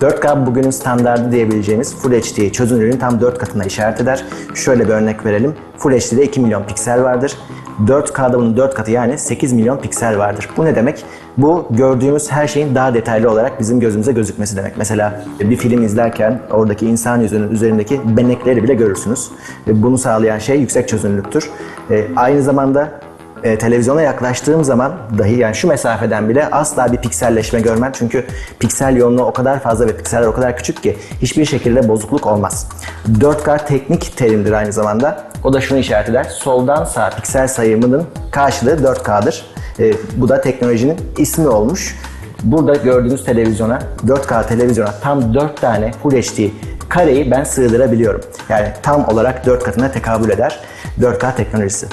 4K bugünün standardı diyebileceğimiz Full HD çözünürlüğün tam 4 katına işaret eder. Şöyle bir örnek verelim. Full HD'de 2 milyon piksel vardır. 4K'da bunun 4 katı yani 8 milyon piksel vardır. Bu ne demek? Bu gördüğümüz her şeyin daha detaylı olarak bizim gözümüze gözükmesi demek. Mesela bir film izlerken oradaki insan yüzünün üzerindeki benekleri bile görürsünüz. Bunu sağlayan şey yüksek çözünürlüktür. E, aynı zamanda e, televizyona yaklaştığım zaman dahi yani şu mesafeden bile asla bir pikselleşme görmem. Çünkü piksel yoğunluğu o kadar fazla ve pikseller o kadar küçük ki hiçbir şekilde bozukluk olmaz. 4K teknik terimdir aynı zamanda. O da şunu işaret eder. Soldan sağ piksel sayımının karşılığı 4K'dır. E, bu da teknolojinin ismi olmuş. Burada gördüğünüz televizyona, 4K televizyona tam 4 tane Full HD kareyi ben sığdırabiliyorum. Yani tam olarak 4 katına tekabül eder 4K teknolojisi.